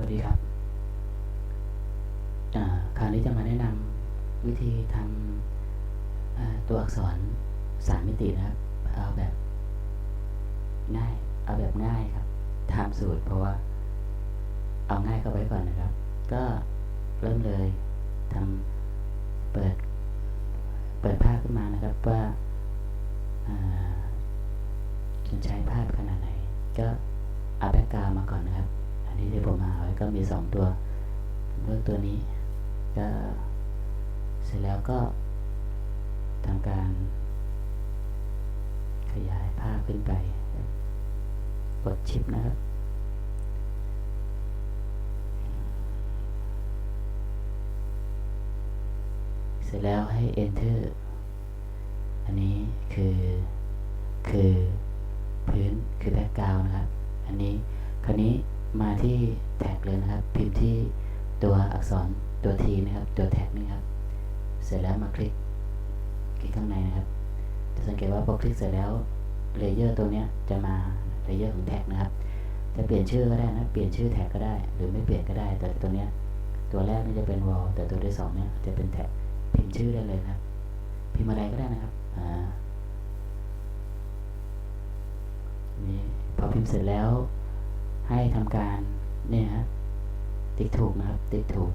วัสดีครับคราวนี้จะมาแนะนำวิธีทำอ่าตัวอักษรสามมิตินะครับ เอาแบบง่าย เอาแบบง่ายครับตามสูตรเพราะว่า เอาง่ายเข้าไว้ก่อนนะครับ ก็เริ่มเลยทำเปิด เปิดภาพขึ้นมานะครับว่าจะใช้ภาพขนาดไหน ก็เอาแบ็กกราวมาก่อนนะครับ นี้ที่ผมหาไว้ก็มีสองตัวเลือกตัวนี้ก็เสร็จแล้วก็ทำการ ขยายภาพขึ้นไป กดชิปนะครับเสร็จแล้วให้ enter อันนี้คือคือพื้นคือแบ็กกราวนะครับ อันนี้คราวนี้ มาที่แท็กเลยนะครับ พิมพ์ที่ตัวอักษรตัว T นะครับ ตัวแท็กนี่ครับ เสร็จแล้วมาคลิกคลิกข้างในนะครับ จะสังเกตว่าพอคลิกเสร็จแล้วเลเยอร์ตัวนี้จะมาเลเยอร์ของแท็กนะครับ จะเปลี่ยนชื่อก็ได้นะ เปลี่ยนชื่อแท็กก็ได้ หรือไม่เปลี่ยนก็ได้ แต่ตัวนี้ตัวแรกนี่จะเป็นวอลแต่ตัวที่สองเนี้ยจะเป็นแท็ก พิมพ์ชื่อได้เลยครับ พิมพ์อะไรก็ได้นะครับ อ่า นี่พอพิมพ์เสร็จแล้ว ให้ทำการเนี่ยฮะติ๊กถูกนะครับ ติ๊กถูก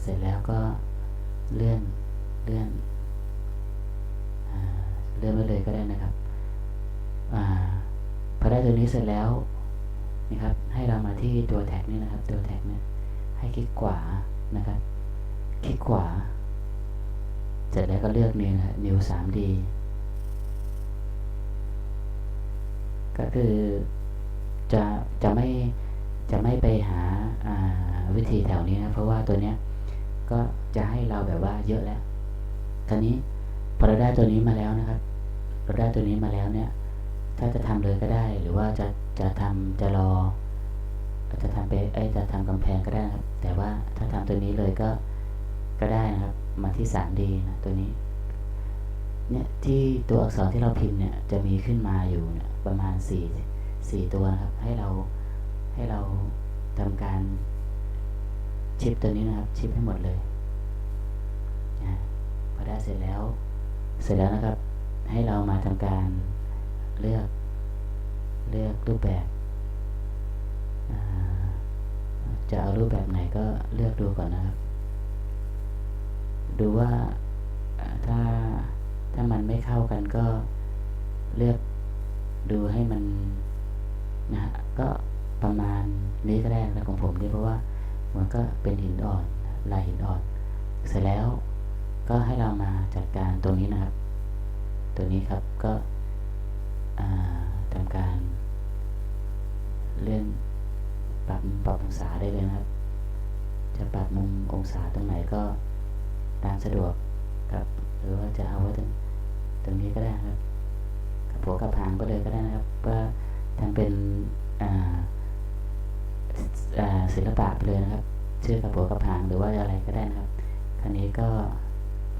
เสร็จแล้วก็เลื่อนเลื่อนอเลื่อนไปเลยก็ได้นะครับอพอได้ตัวนี้เสร็จแล้วนะครับ ให้เรามาที่ตัวแท็กนี่นะครับ ตัวแท็กเนี่ยให้คลิกขวานะครับ คลิกขวา เสร็จแล้วก็เลือกนิวนะ new 3D ก็คือ จะจะไม่จะไม่ไปหาวิธีแถวนี้นะเพราะว่าตัวเนี้ยก็จะให้เราแบบว่าเยอะแล้วตอนนี้พอเราได้ตัวนี้มาแล้วนะครับเราได้ตัวนี้มาแล้วเนี่ย ถ้าจะทำเลยก็ได้ หรือว่าจะจะทำจะรอจะทำไปไอจะทำกำแพงก็ได้นะครับ แต่ว่าถ้าทำตัวนี้เลยก็ก็ได้นะครับ มาที่ 3D นะตัวนี้ เนี่ยที่ตัวอักษรที่เราพิมพ์เนี่ยจะมีขึ้นมาอยู่เนี่ยประมาณ4 4ตัวนะครับ ให้เราให้เราทำการชิปตัวนี้นะครับ ชิปให้หมดเลยนะพอได้เสร็จแล้ว เสร็จแล้วนะครับ ให้เรามาทำการเลือกเลือกรูปแบบจะเอารูปแบบไหนก็เลือกดูก่อนนะครับ ดูว่าถ้าถ้ามันไม่เข้ากันก็เลือกดูให้มัน มันก็เป็นหินอ่อนลายหินอ่อน เสร็จแล้วก็ให้เรามาจัดการตรงนี้นะครับ ตัวนี้ครับก็อ่าทำการเลื่อนปรับปรับองศาได้เลยนะครับ จะปรับมุมองศาตรงไหนก็ตามสะดวกครับหรือว่าจะเอาไว้ตรงตรงนี้ก็ได้ครับกับหัวกับหางก็เลยก็ได้นะครับว่าทำเป็นอ่า ศิลปะไปเลยนะครับ ชื่อกับหัวกับหางหรือว่าอะไรก็ได้นะครับ คราวนี้ก็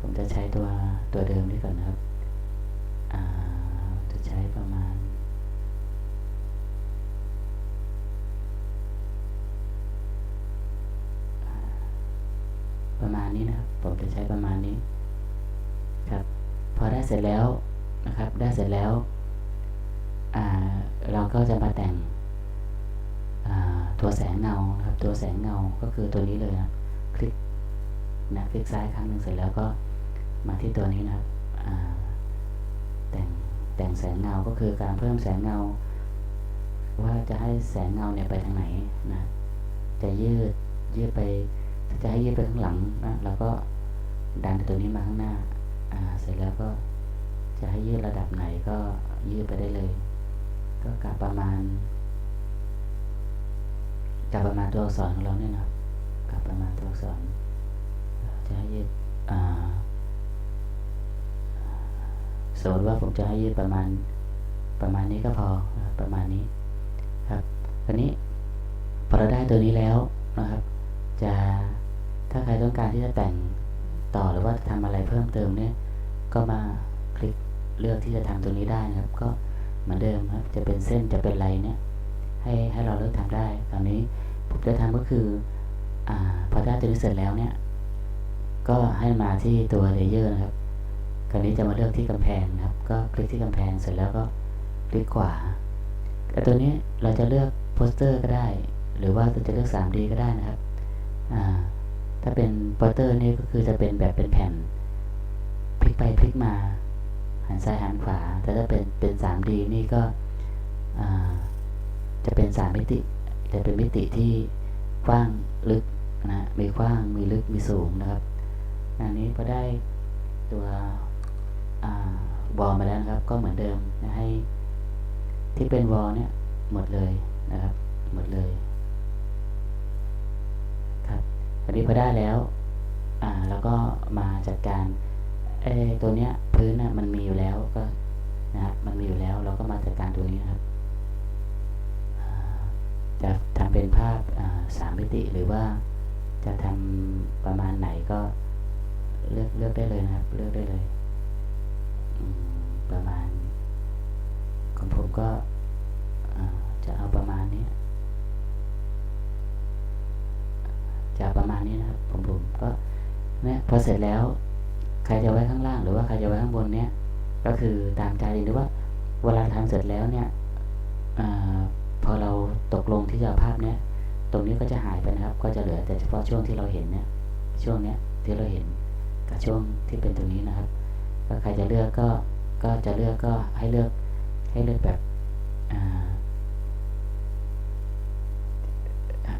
ผมจะใช้ตัวตัวเดิมนี่ก่อนนะครับจะใช้ประมาณประมาณนี้นะครับ ผมจะใช้ประมาณนี้ครับ พอได้เสร็จแล้วนะครับ ได้เสร็จแล้ว เราก็จะมาแต่งอ่า ตัวแสงเงานะครับ ตัวแสงเงาก็คือตัวนี้เลยนะคลิกนะคลิกซ้ายครั้งหนึ่งเสร็จแล้วก็มาที่ตัวนี้นะครับแต่งแต่งแสงเงาก็คือการเพิ่มแสงเงา ว่าจะให้แสงเงาเนี่ยไปทางไหนนะจะยืดยืดไปจะให้ยืดไปข้างหลังนะเราก็ดันตัวนี้มาข้างหน้าอ่าเสร็จแล้วก็จะให้ยืดระดับไหนก็ยืดไปได้เลย ก็กะประมาณ กะประมาณตัวอักษรของเราเนี่ยนะครับประมาณตัวอักษรจะให้ยืดสมมติว่าผมจะให้ยืดประมาณประมาณนี้ก็พอประมาณนี้ครับคราวนี้พอเราได้ตัวนี้แล้วนะครับ จะถ้าใครต้องการที่จะแต่งต่อหรือว่าทำอะไรเพิ่มเติมเนี่ย ก็มาคลิกเลือกที่จะทำตรงนี้ได้นะครับ ก็เหมือนเดิมครับ จะเป็นเส้นจะเป็นอะไรเนี่ย ให้ให้เราเลือกทำได้ตอนนี้ผมจะทำก็คืออาพอได้ตัวนี้เสร็จแล้วเนี่ย ก็ให้มาที่ตัวเลเยอร์นะครับคราวนี้จะมาเลือกที่กำแพงนะครับ ก็คลิกที่กำแพงเสร็จแล้วก็คลิกขวาแต่ตัวนี้เราจะเลือกโปสเตอร์ก็ได้ หรือว่าเราจะเลือก 3D ก็ได้นะครับอ่าถ้าเป็นโปสเตอร์นี่ก็คือจะเป็นแบบเป็นแผ่นพลิกไปพลิกมาหันซ้ายหันขวา แต่ถ้าเป็นเป็น 3D นี่ก็อ่า จะเป็น3มิติ จะเป็นมิติที่กว้างลึกนะมีกว้างมีลึกมีสูงนะครับอันนี้พอได้ตัววอลมาแล้วนะครับ ก็เหมือนเดิมนะให้ที่เป็นวอลเนี่ยหมดเลยนะครับ หมดเลยครับอันนี้พอได้แล้วอ่าแล้วก็มาจัดการไอ้ตัวเนี้ยพื้นน่ะมันมีอยู่แล้วก็นะครับมันมีอยู่แล้วเราก็มาจัดการตัวนี้นะครับ เป็นภาพสามมิติหรือว่าจะทำประมาณไหนก็เลือกเลือกได้เลยนะครับ เลือกได้เลยประมาณของผมก็จะเอาประมาณนี้จะประมาณนี้นะครับผมผมก็เนี่ยพอเสร็จแล้ว ใครจะไว้ข้างล่าง หรือว่าใครจะไว้ข้างบนเนี่ย ก็คือตามใจเลยหรือว่า เวลาทำเสร็จแล้วเนี่ยอา พอเราตกลงที่จะภาพเนี้ยตรงนี้ก็จะหายไปนะครับ ก็จะเหลือแต่เฉพาะช่วงที่เราเห็นเนี่ยช่วงเนี้ยที่เราเห็นกับช่วงที่เป็นตรงนี้นะครับก็ใครจะเลือกก็ก็จะเลือกก็ให้เลือกให้เลือกแบบ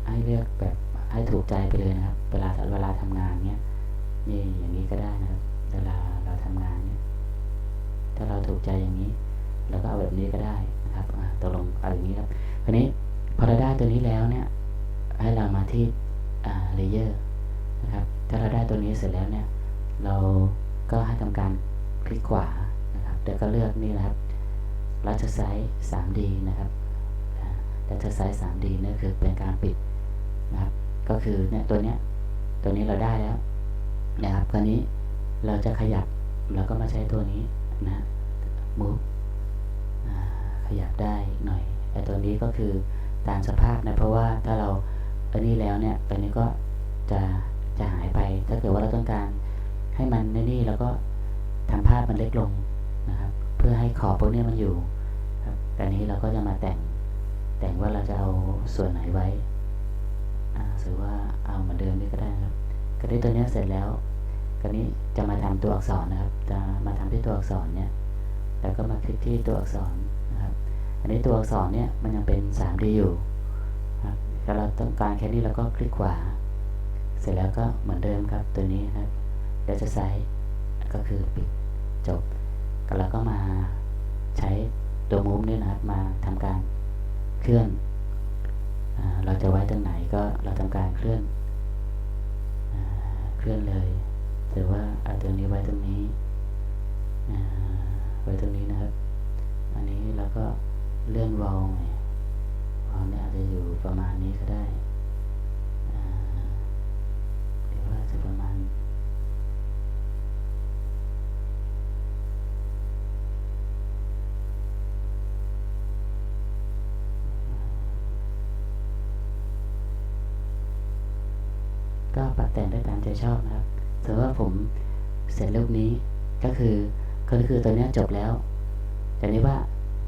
ให้เลือกแบบให้ถูกใจไปเลยนะครับ เวลาเวลาทำงานเนี้ยนี่อย่างนี้ก็ได้นะครับ เวลาเราทำงานเนี่ยถ้าเราถูกใจอย่างนี้เราก็เอาแบบนี้ก็ได้นะครับตกลงเอาอย่างนี้ครับ คราวนี้พอเราได้ตัวนี้แล้วเนี่ยให้เรามาที่เลเยอร์นะครับถ้าเราได้ตัวนี้เสร็จแล้วเนี่ย เราก็ให้ทำการคลิกขวานะครับแล้วก็เลือกนี่นะครับรัชไซส์ 3D นะครับรัชไซส์ 3D เนี่คือเป็นการปิดนะครับ ก็คือเนี่ยตัวเนี้ยตัวนี้เราได้แล้วนะครับคราวนี้เราจะขยับเราก็มาใช้ตัวนี้นะ move ขยับได้หน่อย ไอ้ตัวนี้ก็คือตามสภาพนะ เพราะว่าถ้าเราอันนี้แล้วเนี่ยตัวนี้ก็จะจะหายไป ถ้าเกิดว่าเราต้องการให้มันในนี่เราก็ทำภาพมันเล็กลงนะครับ เพื่อให้ขอบพวกนี้มันอยู่ครับแต่นี้เราก็จะมาแต่งแต่งว่าเราจะเอาส่วนไหนไว้อ่าถือว่าเอาเหมือนเดิมนี่ก็ได้ครับกรณีตัวนี้เสร็จแล้วกรณีจะมาทำตัวอักษรนะครับ จะมาทำที่ตัวอักษรเนี่ยแล้วก็มาคลิกที่ตัวอักษร อันนี้ตัวอักษรเนี่ยมันยังเป็น 3D อยู่ครับถ้าเราต้องการแค่นี้เราก็คลิกขวา เสร็จแล้วก็เหมือนเดิมครับตัวนี้นะครับเดี๋ยวจะใช้ก็คือปิดจบแล้วก็มาใช้ตัวมุมนี่นะครับมาทำการเคลื่อนอเราจะไว้ตรงไหนก็เราทำการเคลื่อนอเคลื่อนเลยหรือว่าเอาตัวนี้ไว้ตรงนี้ไว้ตรงนี้นะครับ อันนี้เราก็ เลื่อนวอลไงวอลเนี่ยอาจจะอยู่ประมาณนี้ก็ได้หรือว่าจะประมาณก็ปรับแต่งได้ตามใจชอบนะครับถือว่าผมเสร็จรูปนี้ก็คือก็คือตัวนี้จบแล้ว แต่นี้ว่า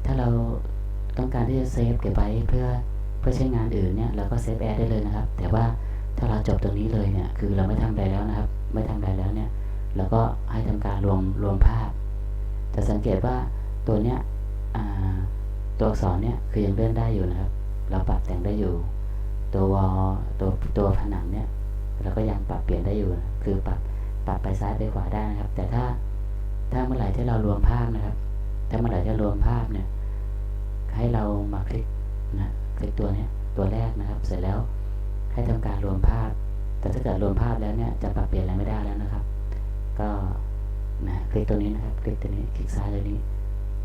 ถ้าเรา ต้องการที่จะเซฟเก็บไว้เพื่อเพื่อใช้งานอื่นเนี่ยเราก็เซฟแอร์ได้เลยนะครับ แต่ว่าถ้าเราจบตรงนี้เลยเนี่ยคือเราไม่ทำอะไรแล้วนะครับ ไม่ทำอะไรแล้วเนี่ยเราก็ให้ทำการรวมรวมภาพ จะสังเกตว่าตัวเนี้ยตัวอักษรเนี่ยคือยังเลื่อนได้อยู่นะครับ เราปรับแต่งได้อยู่ ตัววอลตัวตัวผนังเนี่ยเราก็ยังปรับเปลี่ยนได้อยู่ คือปรับปรับไปซ้ายไปขวาได้นะครับ แต่ถ้าถ้าเมื่อไหร่ที่เรารวมภาพนะครับ ถ้าเมื่อไหร่ที่รวมภาพเนี่ย ให้เรามาคลิกนะคลิกตัวนี้ตัวแรกนะครับ เสร็จแล้วให้ทำการรวมภาพ แต่ถ้าเกิดรวมภาพแล้วเนี่ยจะปรับเปลี่ยนอะไรไม่ได้แล้วนะครับ ก็นะคลิกตัวนี้นะครับ คลิกตัวนี้คลิกซ้ายตัวนี้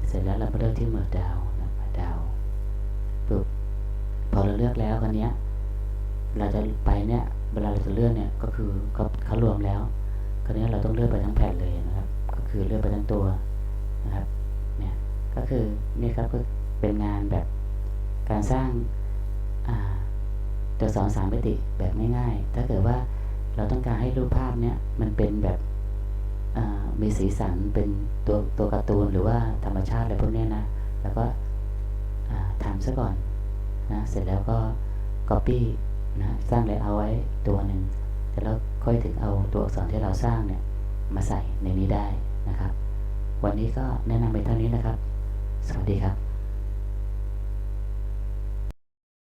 เสร็จแล้วเราไปเลือกที่เมอดาวนะดาวปุ๊บพอเราเลือกแล้วคนเนี้ยเราจะไปเนี่ยเวลาเราจะเลื่อนเนี่ยก็คือเขาเขารวมแล้วคราวนี้เราต้องเลื่อนไปทั้งแผ่นเลยนะครับ ก็คือเลื่อนไปทั้งตัวนะครับเนี่ยก็คือนี่ครับก็ เป็นงานแบบการสร้างตัวสอนสามมิติแบบง่ายๆ ถ้าเกิดว่าเราต้องการให้รูปภาพเนี้ยมันเป็นแบบมีสีสันเป็นตัวตัวการ์ตูนหรือว่าธรรมชาติอะไรพวกเนี้ยนะ แล้วก็ทำซะก่อนนะ เสร็จแล้วก็ Copy นะสร้างเลยเอาไว้ตัวหนึ่งแต่แล้วค่อยถึงเอาตัวอักษรที่เราสร้างเนี่ยมาใส่ในนี้ได้นะครับ วันนี้ก็แนะนำไปเท่านี้นะครับ สวัสดีครับ